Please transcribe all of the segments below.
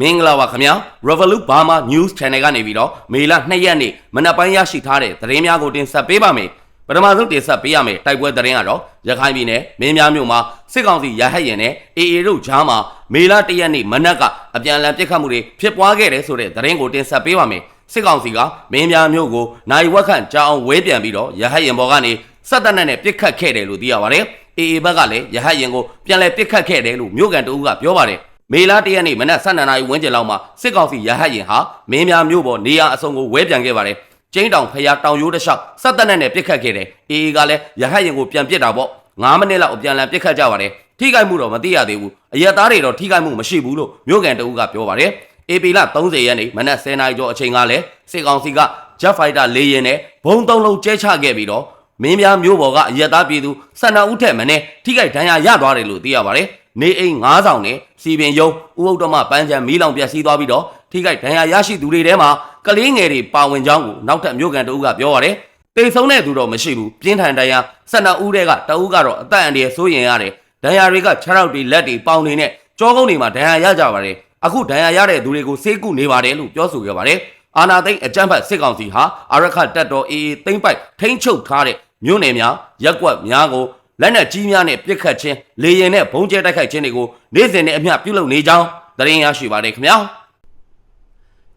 မင်္ဂလာပါခင်ဗျာ Revolut Burma News Channel ကနေပြီးတော့မေလ2ရက်နေ့မနက်ပိုင်းရရှိထားတဲ့သတင်းများကိုတင်ဆက်ပေးပါမယ်ပထမဆုံးတင်ဆက်ပေးရမယ်တိုက်ပွဲသတင်းကတော့ရခိုင်ပြည်နယ်မင်းများမြို့မှာစစ်ကောင်စီရဟတ်ရင်နဲ့ AA တို့ကြားမှာမေလ1ရက်နေ့မနက်ကအပြန်အလှန်ပစ်ခတ်မှုတွေဖြစ်ပွားခဲ့တယ်ဆိုတဲ့သတင်းကိုတင်ဆက်ပေးပါမယ်စစ်ကောင်စီကမင်းများမြို့ကိုနိုင်ဝက်ခန့်ကြာအောင်ဝဲပြန်ပြီးတော့ရဟတ်ရင်ဘော်ကနေစက်တပ်နဲ့ပစ်ခတ်ခဲ့တယ်လို့သိရပါတယ် AA ဘက်ကလည်းရဟတ်ရင်ကိုပြန်လဲပစ်ခတ်ခဲ့တယ်လို့မြို့ကန်တအုပ်ကပြောပါတယ် မေလာတရက်နေ့မနက်12နာရီဝန်းကျင်လောက်မှာစစ်ကောင်စီရဟတ်ရင်ဟာမင်းများမြို့ပေါ်နေရာအစုံကိုဝဲပြန်ခဲ့ပါတယ်။ကျင်းတောင်ဖျားတောင်ရိုးတစ်လျှောက်စက်တက်နဲ့နဲ့ပစ်ခတ်ခဲ့တယ်။အေအေကလည်းရဟတ်ရင်ကိုပြန်ပစ်တာပေါ့။9မိနစ်လောက်အပြန်အလှန်ပစ်ခတ်ကြပါတယ်။ထိခိုက်မှုတော့မသိရသေးဘူး။အရက်သားတွေတော့ထိခိုက်မှုမရှိဘူးလို့မြို့ကန်တအုပ်ကပြောပါတယ်။ AP လ30ရက်နေ့မနက်10နာရီကျော်အချိန်ကလည်းစစ်ကောင်စီက Jet Fighter ၄ရင်နဲ့ဘုံသုံးလုံးကျဲချခဲ့ပြီးတော့မင်းများမျိုးပေါ်ကအရက်သားပြည်သူ12ဦးထက်မင်းထိခိုက်ဒဏ်ရာရသွားတယ်လို့သိရပါတယ်။ နေအိမ်9ဆောင်နဲ့စီပင်ယုံဥဥဒ္ဓမပန်းချံမီးလောင်ပြက်စီးသွားပြီးတော့ထိခိုက်ဒဏ်ရာရရှိသူတွေထဲမှာကလေးငယ်တွေပါဝင်ကြောင်းကိုနောက်ထပ်မြို့ကန်တအုပ်ကပြောပါတယ်။တိတ်ဆုံးတဲ့သူတော့မရှိဘူးပြင်းထန်ဒဏ်ရာ12ဦးတည်းကတအုပ်ကတော့အသက်အန္တရာယ်စိုးရင်ရတယ်။ဒဏ်ရာတွေကခြေထောက်တွေလက်တွေပေါင်တွေနဲ့ကြောကုန်းတွေမှာဒဏ်ရာရကြပါတယ်။အခုဒဏ်ရာရတဲ့သူတွေကိုစေးကုနေပါတယ်လို့ပြောဆိုခဲ့ပါတယ်။အာနာသိန်းအကြမ်းဖက်စစ်ကောင်စီဟာအာရခတက်တော်အေးအေးသိမ့်ပိုက်ထိမ့်ချုပ်ထားတဲ့မြို့နယ်များရက်ကွက်များကို လက်နက်ကြီးများနဲ့ပစ်ခတ်ခြင်းလေရင်နဲ့ဘုံကျဲတိုက်ခိုက်ခြင်းတွေကိုနေ့စဉ်နဲ့အမျှပြုလုပ်နေကြောင်းသတင်းရရှိပါတယ်ခင်ဗျာ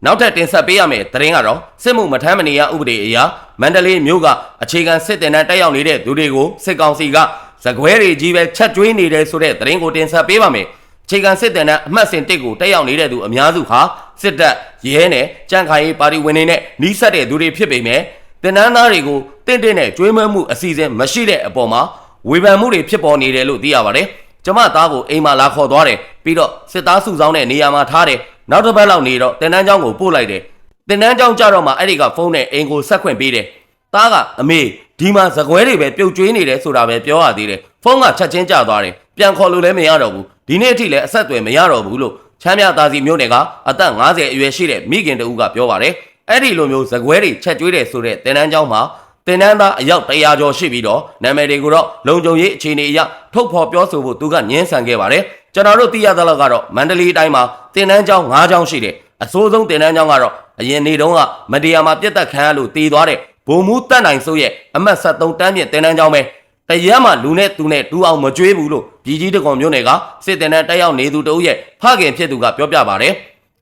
နောက်ထပ်တင်ဆက်ပေးရမယ့်သတင်းကတော့စစ်မှုမထမ်းမနေရဥပဒေအရမန္တလေးမြို့ကအခြေခံစစ်တင်တန်းတက်ရောက်နေတဲ့သူတွေကိုစစ်ကောင်စီကဇကွဲတွေကြီးပဲချက်ကျွေးနေတယ်ဆိုတဲ့သတင်းကိုတင်ဆက်ပေးပါမယ်အခြေခံစစ်တင်တန်းအမှတ်စဉ်တစ်ကိုတက်ရောက်နေတဲ့သူအများစုဟာစစ်တပ်ရဲနဲ့ကြံ့ခိုင်ရေးပါတီဝင်တွေနဲ့နှီးဆက်တဲ့သူတွေဖြစ်ပေမဲ့တင်နန်းသားတွေကိုတင့်တင့်နဲ့ကျွေးမွေးမှုအစီအစဉ်မရှိတဲ့အပေါ်မှာ ဝေဖန်မှုတွေဖြစ်ပေါ်နေတယ်လို့သိရပါတယ်။ကျမသားကိုအိမ်မှာလာခေါ်သွားတယ်ပြီးတော့စစ်သားစုဆောင်းတဲ့နေရာမှာထားတယ်နောက်တစ်ပတ်လောက်နေတော့တင်နန်းကျောင်းကိုပို့လိုက်တယ်တင်နန်းကျောင်းကြတော့မှအဲ့ဒီကဖုန်းနဲ့အိမ်ကိုဆက်ခွင့်ပေးတယ်သားကအမေဒီမှာဇကွဲတွေပဲပြုတ်ကျွေးနေတယ်ဆိုတာပဲပြောရသေးတယ်ဖုန်းကချက်ချင်းကျသွားတယ်ပြန်ခေါ်လို့လည်းမရတော့ဘူးဒီနေ့အထိလည်းအဆက်အသွယ်မရတော့ဘူးလို့ချမ်းမြသာစီမျိုးနယ်ကအသက်50အရွယ်ရှိတဲ့မိခင်တဦးကပြောပါတယ်အဲ့ဒီလိုမျိုးဇကွဲတွေချက်ကျွေးတယ်ဆိုတဲ့တင်နန်းကျောင်းမှာ တင်နန်းသားအယောက်100ကျော်ရှိပြီးတော့နာမည်တွေကိုတော့လုံခြုံရေးအခြေအနေအရထုတ်ဖော်ပြောဆိုဖို့သူကညှင်းဆန်ခဲ့ပါတယ်ကျွန်တော်တို့သိရသလောက်ကတော့မန္တလေးတိုင်းမှာတင်နန်းကျောင်း9ကျောင်းရှိတယ်အစိုးဆုံးတင်နန်းကျောင်းကတော့အရင်နေတုန်းကမတရားမှာပြတ်သက်ခံရလို့တည်သွားတဲ့ဘုံမူတက်နိုင်စိုးရဲ့အမတ်73တန်းမြင့်တင်နန်းကျောင်းပဲတရက်မှလူနဲ့သူနဲ့တူအောင်မကြွေးဘူးလို့ပြည်ကြီးတကွန်မျိုးနယ်ကစစ်တင်တဲ့တက်ရောက်နေသူတဦးရဲ့ဖခင်ဖြစ်သူကပြောပြပါတယ်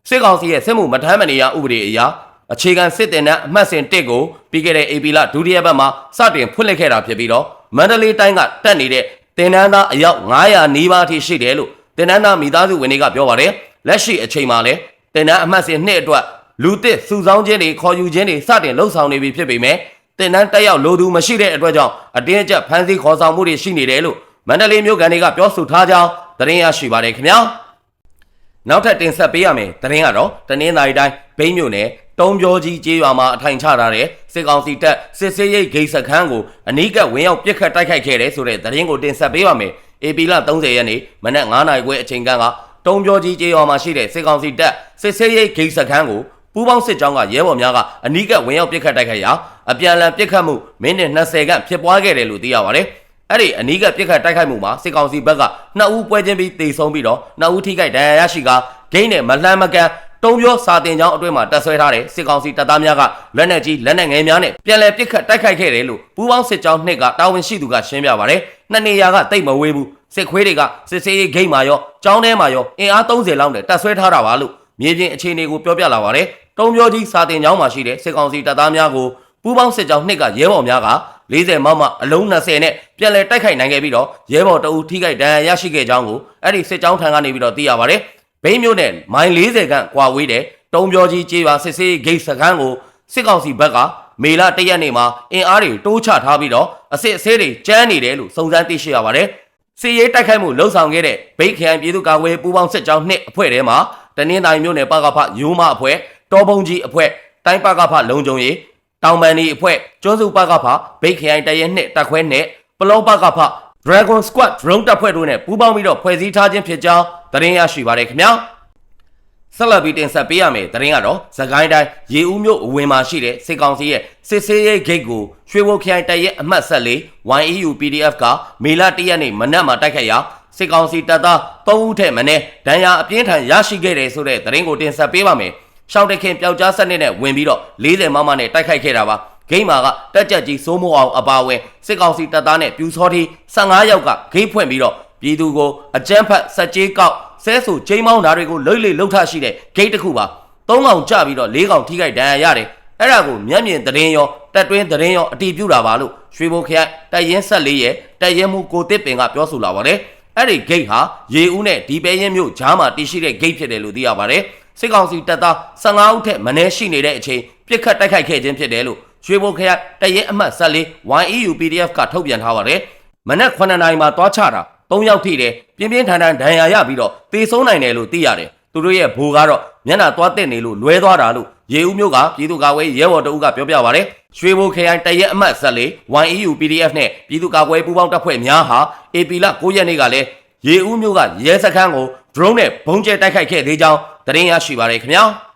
စစ်ကောင်စီရဲ့စစ်မှုမထမ်းမနေရဥပဒေအရ အခြေခံစစ်တင်တဲ့အမှတ်စဉ်1ကိုပြီးခဲ့တဲ့ AP လဒုတိယပတ်မှာစတင်ဖွင့်လှစ်ခဲ့တာဖြစ်ပြီးတော့မန္တလေးတိုင်းကတက်နေတဲ့တင်နန်းသားအယောက်900နီးပါးအထိရှိတယ်လို့တင်နန်းသားမိသားစုဝင်တွေကပြောပါတယ်လက်ရှိအချိန်မှာလည်းတင်နန်းအမှတ်စဉ်2အတွက်လူသစ်စုဆောင်းခြင်းတွေခေါ်ယူခြင်းတွေစတင်လှုပ်ဆောင်နေပြီဖြစ်ပေမဲ့တင်နန်းတက်ရောက်လိုသူမရှိတဲ့အတွက်ကြောင့်အတင်းအကျပ်ဖမ်းဆီးခေါ်ဆောင်မှုတွေရှိနေတယ်လို့မန္တလေးမြို့ကန်တွေကပြောဆိုထားကြောင်းသတင်းရရှိပါတယ်ခင်ဗျာနောက်ထပ်တင်ဆက်ပေးရမယ်သတင်းကတော့တနင်္သာရီတိုင်းဘိန်းမြို့နယ် တုံးပြောကြီးကျေးရွာမှာအထိုင်ချထားတဲ့စစ်ကောင်စီတပ်စစ်စေးရိတ်ဂိတ်စခန်းကိုအနီးကပ်ဝင်ရောက်ပစ်ခတ်တိုက်ခိုက်ခဲ့တယ်ဆိုတဲ့သတင်းကိုတင်ဆက်ပေးပါမယ်။ AP လ30ရက်နေ့မနက်9:00နာရီခွဲအချိန်ကတုံးပြောကြီးကျေးရွာမှာရှိတဲ့စစ်ကောင်စီတပ်စစ်စေးရိတ်ဂိတ်စခန်းကိုပူးပေါင်းစစ်ကြောင်းကရဲဘော်များကအနီးကပ်ဝင်ရောက်ပစ်ခတ်တိုက်ခိုက်ရာအပြန်အလှန်ပစ်ခတ်မှုမိနစ်20ခန့်ဖြစ်ပွားခဲ့တယ်လို့သိရပါတယ်။အဲ့ဒီအနီးကပ်ပစ်ခတ်တိုက်ခိုက်မှုမှာစစ်ကောင်စီဘက်က2ဦးပွဲချင်းပြီးတေဆုံးပြီးတော့2ဦးထိခိုက်ဒဏ်ရာရရှိကဂိမ်းနဲ့မလှမ်းမကန် တုံးပြောစာတင်ကြောင်းအတွင်းမှာတက်ဆွဲထားတဲ့စစ်ကောင်စီတပ်သားများကလက်နက်ကြီးလက်နက်ငယ်များနဲ့ပြန်လည်ပစ်ခတ်တိုက်ခိုက်ခဲ့တယ်လို့ပူးပေါင်းစစ်ကြောင်းနှစ်ကတာဝန်ရှိသူကရှင်းပြပါတယ်။နှစ်နေရာကတိတ်မဝေးဘူးစစ်ခွေးတွေကစစ်စေးရေးဂိတ်မှာရောကြောင်းထဲမှာရောအင်အား30လောက်နဲ့တက်ဆွဲထားတာပါလို့မြေပြင်အခြေအနေကိုပြောပြလာပါတယ်။တုံးပြောကြီးစာတင်ကြောင်းမှာရှိတဲ့စစ်ကောင်စီတပ်သားများကိုပူးပေါင်းစစ်ကြောင်းနှစ်ကရဲဘော်များက40မမအလုံး20နဲ့ပြန်လည်တိုက်ခိုက်နိုင်ခဲ့ပြီးတော့ရဲဘော်တအူထိခိုက်ဒဏ်ရာရရှိခဲ့ကြောင်းကိုအဲ့ဒီစစ်ကြောင်းထံကနေပြီးတော့သိရပါတယ်။ ဘိန်းမြို့နယ်မိုင်40ခန့်ကွာဝေးတဲ့တုံးပြောကြီးကျေးရွာစစ်စေးဂိတ်စခန်းကိုစစ်ကောင်စီဘက်ကမေလတရက်နေ့မှာအင်အားတွေတိုးချထားပြီးတော့အစစ်အဆေးတွေကျန်းနေတယ်လို့စုံစမ်းသိရှိရပါတယ်။စီရေးတိုက်ခိုက်မှုလှုံ့ဆော်ခဲ့တဲ့ဘိတ်ခရိုင်ပြည်သူ့ကာကွယ်ပူးပေါင်းစစ်ကြောင်းနှစ်အဖွဲ့ထဲမှာတနင်္သာရီမြို့နယ်ပကဖယူမအဖွဲ့တောပုံကြီးအဖွဲ့တိုင်းပကဖလုံခြုံရေးတောင်ပန်ဒီအဖွဲ့ကျွန်းစုပကဖဘိတ်ခရိုင်တရဲနှစ်တက်ခွဲနဲ့ပလောပကဖ Dragon Squad drone တပ်ဖွဲ့တို့နဲ့ပူးပေါင်းပြီးတော့ဖွဲ့စည်းထားခြင်းဖြစ်ကြောင်းသတင်းရရှိပါတယ်ခင်ဗျာဆက်လက်ပြီးတင်ဆက်ပေးရမယ်သတင်းကတော့သခိုင်းတိုင်းရေဦးမြို့အဝင်မှာရှိတဲ့စစ်ကောင်စီရဲ့စစ်ဆေးရေးဂိတ်ကိုရွှေဘုတ်ခိုင်တပ်ရဲ့အမှတ်ဆက်လေး YEU PDF ကမေလ၁ရက်နေ့မနက်မှာတိုက်ခိုက်ရာစစ်ကောင်စီတပ်သား၃ဦးထက်မနည်းဒဏ်ရာအပြင်းထန်ရရှိခဲ့တယ်ဆိုတဲ့သတင်းကိုတင်ဆက်ပေးပါမယ်။ရှောင်းတခင်ပျောက်ကြားစနစ်နဲ့ဝင်ပြီးတော့40မမနဲ့တိုက်ခိုက်ခဲ့တာပါ။ ဂိမ်းမာကတက်ကြက်ကြီးစိုးမိုးအောင်အပါအဝင်စစ်ကောင်စီတပ်သားနဲ့ပြူစောတီ15ယောက်ကဂိမ်းဖွင့်ပြီးတော့ပြည်သူကိုအကြမ်းဖက်စက်ကြေးကောက်ဆဲဆူချိန်မောင်းဓာတွေကိုလိမ့်လိမ့်လှုပ်ထရှိတဲ့ဂိမ်းတစ်ခုပါ။၃កောင်ကြပြီးတော့၄កောင်ထိခိုက်ဒဏ်ရာရတယ်။အဲ့ဒါကိုမျက်မြင်သတင်းရောတက်တွင်းသတင်းရောအတီးပြူတာပါလို့ရွှေဘိုခရိုင်တိုက်ရင်ဆက်လေးရဲ့တိုက်ရင်မှုကိုတစ်ပင်ကပြောဆိုလာပါတယ်။အဲ့ဒီဂိတ်ဟာရေဦးနဲ့ဒီပဲရင်မြို့ကြားမှာတည်ရှိတဲ့ဂိတ်ဖြစ်တယ်လို့သိရပါတယ်။စစ်ကောင်စီတပ်သား15ဦးထက်မနည်းရှိနေတဲ့အချိန်ပြစ်ခတ်တိုက်ခိုက်ခဲ့ခြင်းဖြစ်တယ်လို့ ရွှေဘိုခရိုင်တိုက်ရင်အမှတ်ဆက်လေး YEU PDF ကထုတ်ပြန်ထားပါတယ်။မနက်9နာရီမှာတွားချတာ၃ယောက်ထိတယ်ပြင်းပြင်းထန်ထန်ဒဏ်ရာရပြီးတော့တေဆုံးနိုင်တယ်လို့သိရတယ်။သူတို့ရဲ့ဘိုးကတော့မျက်နှာသွားတက်နေလို့လွဲသွားတာလို့ရေဦးမျိုးကပြည်သူ့ကာကွယ်ရဲဘော်တအုပ်ကပြောပြပါဗျ။ရွှေဘိုခရိုင်တရက်အမှတ်ဆက်လေး YEU PDF နဲ့ပြည်သူ့ကာကွယ်ပူးပေါင်းတပ်ဖွဲ့များဟာ AP လ9ရက်နေ့ကလည်းရေဦးမျိုးကရဲစခန်းကို drone နဲ့ဘုံကျဲတိုက်ခိုက်ခဲ့သေးကြောင်းသတင်းရရှိပါရခင်ဗျာ။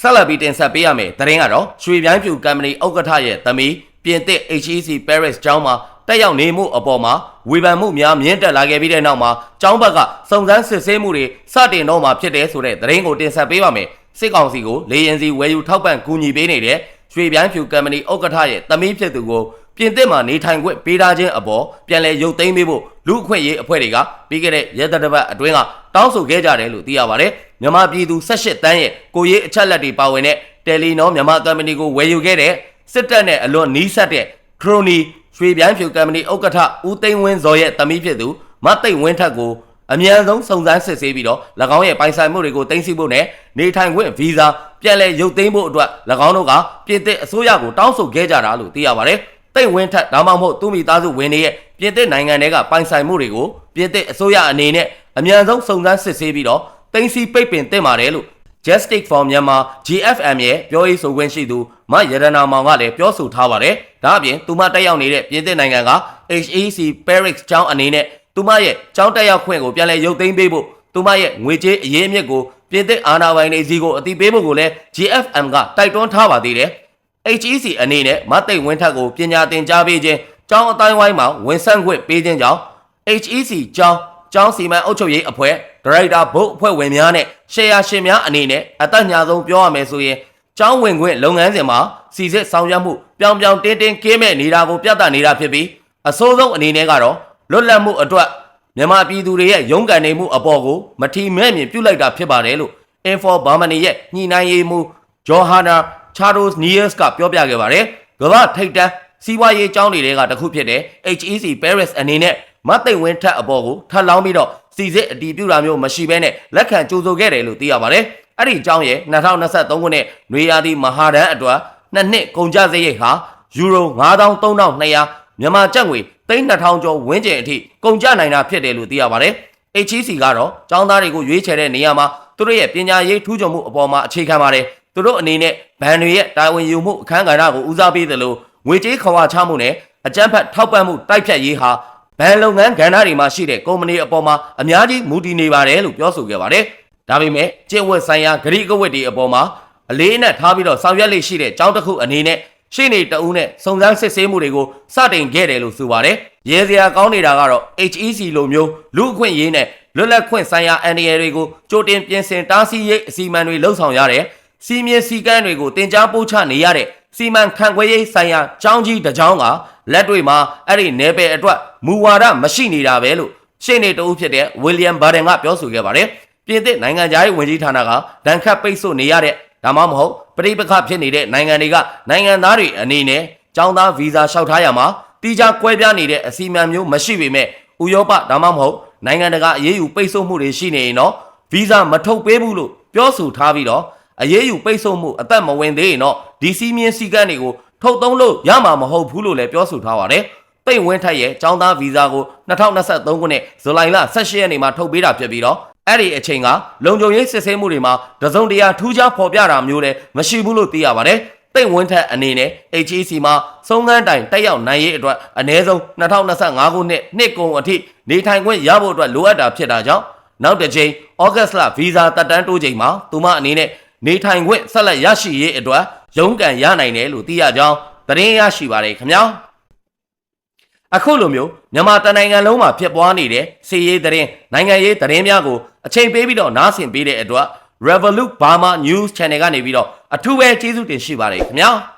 ဆက်လက်ပြီးတင်ဆက်ပေးရမယ်သတင်းကတော့ရွှေပြိုင်းဖြူကမ်ပဏီဥက္ကဋ္ဌရဲ့သမီးပြင်သစ် HEC Paris ကျောင်းမှာတက်ရောက်နေမှုအပေါ်မှာဝေဖန်မှုများမြင့်တက်လာခဲ့ပြီးတဲ့နောက်မှာကျောင်းဘက်ကစုံစမ်းစစ်ဆေးမှုတွေစတင်တော့မှာဖြစ်တယ်ဆိုတဲ့သတင်းကိုတင်ဆက်ပေးပါမယ်စစ်ကောင်စီကိုလေရင်စီဝယ်ယူထောက်ပံ့ကူညီပေးနေတဲ့ရွှေပြိုင်းဖြူကမ်ပဏီဥက္ကဋ္ဌရဲ့သမီးဖြစ်သူကို ပြင်သစ်မှာနေထိုင်ခွင့်ပေးထားခြင်းအပေါ်ပြန်လည်ရုပ်သိမ်းပေးဖို့လူအခွင့်အရေးအဖွဲ့တွေကပြီးခဲ့တဲ့ရဲတပ်တစ်ပတ်အတွင်းကတောင်းဆိုခဲ့ကြတယ်လို့သိရပါတယ်မြန်မာပြည်သူ18တန်းရဲ့ကိုရေးအချက်လက်တွေပါဝင်တဲ့တယ်လီနောမြန်မာကမ်ပဏီကိုဝယ်ယူခဲ့တဲ့စစ်တပ်နဲ့အလွန်နီးစပ်တဲ့ခရိုနီရွှေပြိုင်းဖြူကမ်ပဏီဥက္ကဋ္ဌဦးသိန်းဝင်းဇော်ရဲ့သမီးဖြစ်သူမသိန်းဝင်းထက်ကိုအမြန်ဆုံးစုံစမ်းစစ်ဆေးပြီးတော့၎င်းရဲ့ပိုင်ဆိုင်မှုတွေကိုတင်စီဖို့နဲ့နေထိုင်ခွင့်ဗီဇာပြန်လည်ရုပ်သိမ်းဖို့အတွက်၎င်းတို့ကပြည်သစ်အစိုးရကိုတောင်းဆိုခဲ့ကြတာလို့သိရပါတယ်။ သိန်းဝင်းထက်ဒါမှမဟုတ်သူ့မိသားစုဝင်တွေရဲ့ပြည်သစ်နိုင်ငံတွေကပိုင်ဆိုင်မှုတွေကိုပြည်သစ်အစိုးရအနေနဲ့အမြန်ဆုံးစုံစမ်းစစ်ဆေးပြီးတော့တင်စီပိတ်ပင်တင်ပါတယ်လို့ Justice for Myanmar GFM ရဲ့ပြောရေးဆိုခွင့်ရှိသူမရတနာမောင်ကလည်းပြောဆိုထားပါတယ်။ဒါအပြင်သူမတက်ရောက်နေတဲ့ပြည်သစ်နိုင်ငံက HEC Paris ကျောင်းအနေနဲ့သူမရဲ့ကျောင်းတက်ရောက်ခွင့်ကိုပြန်လည်ရုပ်သိမ်းပေးဖို့သူမရဲ့ငွေကြေးအရေးအမြစ်ကိုပြည်သစ်အာဏာပိုင်တွေစီကိုအတိပေးဖို့ကိုလည်း GFM ကတိုက်တွန်းထားပါသေးတယ်။ HEC အနေနဲ့မသိတ်ဝင်းထက်ကိုပညာသင်ကြားပေးခြင်းကျောင်းအတိုင်းဝိုင်းမှာဝန်ဆန့်ခွင့်ပေးခြင်းကြောင့် HEC ကျောင်းကျောင်းစီမံအုပ်ချုပ်ရေးအဖွဲ့ဒရိုက်တာဘုတ်အဖွဲ့ဝင်များနဲ့ရှယ်ယာရှင်များအနေနဲ့အသက်ညာဆုံးပြောရမယ်ဆိုရင်ကျောင်းဝင်ခွင့်လုပ်ငန်းစဉ်မှာစီစစ်ဆောင်ရွက်မှုပြောင်ပြောင်တင်းတင်းကင်းမဲ့နေတာကိုပြသနေတာဖြစ်ပြီးအစိုးဆုံးအနေနဲ့ကတော့လွတ်လပ်မှုအတွက်မြန်မာပြည်သူတွေရဲ့ရုန်းကန်နေမှုအပေါ်ကိုမထီမဲ့မြင်ပြုတ်လိုက်တာဖြစ်ပါတယ်လို့ Info Germany ရဲ့ညှိနှိုင်းရေးမှူးဂျော်ဟာနာ ချာရိုစ်နီယက်စ်ကပြောပြခဲ့ပါတယ်။ကမ္ဘာထိပ်တန်းစီးပွားရေးကျောင်းတွေကတစ်ခုဖြစ်တဲ့ HEC Paris အနေနဲ့မတ်သိမ်ဝင်းထက်အပေါ်ကိုထပ်လောင်းပြီးတော့စီစစ်အတီးပြူတာမျိုးမရှိဘဲနဲ့လက်ခံကြိုးဆိုခဲ့တယ်လို့သိရပါတယ်။အဲ့ဒီအကြောင်းရဲ့2023ခုနှစ်နွေရာသီမဟာဒန်အတွက်နှစ်နှစ်ကုန်ကျစရိတ်ဟာယူရို93,200မြန်မာကျပ်ငွေ3200ကျော်ဝန်းကျင်အထိကုန်ကျနိုင်တာဖြစ်တယ်လို့သိရပါတယ်။ HEC ကတော့ចောင်းသားတွေကိုရွေးချယ်တဲ့နေရာမှာသူတို့ရဲ့ပညာရေးထူးချွန်မှုအပေါ်မှာအခြေခံပါတယ်။ သူတို့အနေနဲ့ဘဏ်တွေရဲ့တာဝန်ယူမှုအခမ်းကဏ္ဍကိုဦးစားပေးတယ်လို့ငွေကြေးခွန်အားချမှုနဲ့အကြမ်းဖက်ထောက်ပံ့မှုတိုက်ဖြတ်ရေးဟာဘဏ်လုပ်ငန်းကဏ္ဍတွေမှာရှိတဲ့ကုမ္ပဏီအပေါ်မှာအများကြီးမူတည်နေပါတယ်လို့ပြောဆိုခဲ့ပါတယ်။ဒါပေမဲ့ကျင့်ဝတ်ဆိုင်ရာဂရိကဝတ်တွေအပေါ်မှာအလေးအနက်ထားပြီးတော့ဆောင်ရွက်လေးရှိတဲ့ကျောင်းတစ်ခုအနေနဲ့ရှင်းနေတအုပ်နဲ့စုံစမ်းစစ်ဆေးမှုတွေကိုစတင်ခဲ့တယ်လို့ဆိုပါတယ်။ရဲစရာကောင်းနေတာကတော့ HEC လိုမျိုးလူအခွင့်ရေးနဲ့လွတ်လပ်ခွင့်ဆိုင်ရာအန်ဒီရတွေကိုကြိုတင်ပြင်ဆင်တားဆီးရေးအစီအမံတွေလှုပ်ဆောင်ရတယ်။ စီမင်းစည်းကမ်းတွေကိုတင် जा ပို့ချနေရတဲ့စီမံခန့်ခွဲရေးဆိုင်ရာចောင်းကြီးတစ်ချောင်းကလက်တွေ့မှာအဲ့ဒီနယ်ပယ်အတွက်မူဝါဒမရှိနေတာပဲလို့ရှင်းနေတအုပ်ဖြစ်တဲ့ဝီလျံဘာဒန်ကပြောဆိုခဲ့ပါတယ်။ပြင်သစ်နိုင်ငံသားရေးဝန်ကြီးဌာနကဒဏ်ခတ်ပိတ်ဆို့နေရတဲ့ဒါမှမဟုတ်ပရိပခဖြစ်နေတဲ့နိုင်ငံတွေကနိုင်ငံသားတွေအနေနဲ့ចောင်းသားဗီဇာလျှောက်ထားရမှာတီးခြားကွဲပြားနေတဲ့အစီအမံမျိုးမရှိပေမဲ့ဥရောပဒါမှမဟုတ်နိုင်ငံတကာအရေးယူပိတ်ဆို့မှုတွေရှိနေရင်တော့ဗီဇာမထုတ်ပေးဘူးလို့ပြောဆိုထားပြီးတော့ အရေးယူပိတ်ဆို့မှုအသက်မဝင်သေးရင်တော့ဒီစီမင်းစည်းကမ်းတွေကိုထုတ်သုံးလို့ရမှာမဟုတ်ဘူးလို့လည်းပြောဆိုထားပါတယ်။ပိတ်ဝင်းထက်ရဲ့ចောင်းသားဗီဇာကို2023ခုနှစ်ဇူလိုင်လ18ရက်နေ့မှာထုတ်ပေးတာဖြစ်ပြီးတော့အဲ့ဒီအချိန်ကလုံခြုံရေးစစ်ဆေးမှုတွေမှာတစုံတရာထူးခြားဖော်ပြတာမျိုးလည်းမရှိဘူးလို့သိရပါတယ်။တိတ်ဝင်းထက်အနေနဲ့ HEC မှာစုံစမ်းတိုင်တက်ရောက်နိုင်ရေးအတွက်အနည်းဆုံး2025ခုနှစ်နှစ်ကုန်အထိနေထိုင်ခွင့်ရဖို့အတွက်လိုအပ်တာဖြစ်တာကြောင့်နောက်တစ်ချိန်ဩဂတ်လဗီဇာတက်တန်းတိုးချိန်မှာသူမအနေနဲ့ နေထိုင်ခွင့်ဆက်လက်ရရှိရေးအတွက်ရုန်းကန်ရနိုင်တယ်လို့သိရကြောင်းသတင်းရရှိပါတယ်ခင်ဗျာအခုလိုမျိုးမြန်မာတနိုင်ငံလုံးမှာဖြစ်ပွားနေတဲ့စီရေးသတင်းနိုင်ငံရေးသတင်းများကိုအချိန်ပေးပြီးတော့နားဆင်ပေးတဲ့အတွက် Revolut Burma News Channel ကနေပြီးတော့အထူးပဲကျေးဇူးတင်ရှိပါတယ်ခင်ဗျာ။